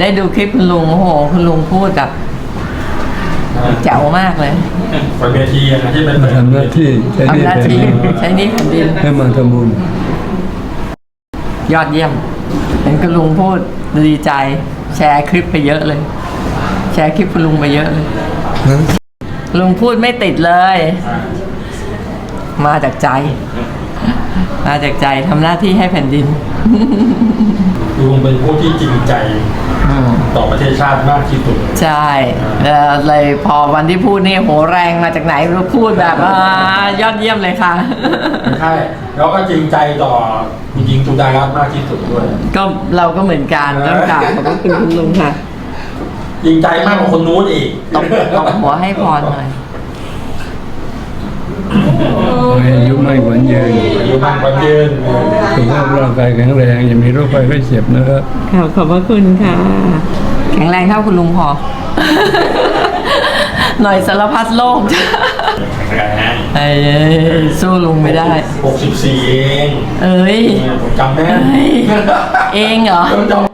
ได้ดูคลิปคุณลุงโอ้โหคุณลุงพูดแบบแจ๋วมากเลยบนเวทีอะนะที่เป็นมาทำหน้าที่ใช้หนี่ทำหน้าแผ่นที่ดินใช้หนี่แผ่นดิน ให้มาทำบุญ ยอดเยี่ยม เห็นคุณลุงพูดดีใจ แชร์คลิปไปเยอะเลย แชร์คลิปคุณลุงไปเยอะเลยนะลุงพูดไม่ติดเลย มาจากใจ มาจากใจทำหน้าที่ให้แผ่นดิน ลุงเป็นผู้ที่จริงใจอืมต่อประเทศชาติมากที่สุด ใช่แล้วเลยพอวันที่พูดนี่โหแรงมาจากไหนรู้พูดแบบอ่ายอดเยี่ยมเลยค่ะ ใช่แล้วก็จริงใจต่อคุณหญิงตุดารัตน์มากที่สุดด้วย ก็เราก็เหมือนกันต้องกราบขอบพระคุณคุณลุงค่ะ จริงใจมากกว่าคนนู้นอีก ตบตบหัวให้พรหน่อย ให้อายุไม่ ขวัญยืนอายุมันวันยืนสุขภาพร่างกายแข็งแรงอย่ามีโรคภัยไข้เจ็บนะครับค่ะขอบพระคุณค่ะ แข็งแรงเท่าคุณลุงพอ หน่อยสารพัดโลกแข็งแรงไอ้สู้ลุงไม่ได้หกสิบสี่เองเอ้ยเนี่ยผมจำแม่นเฮ้ย เองเหรอ ผมจำ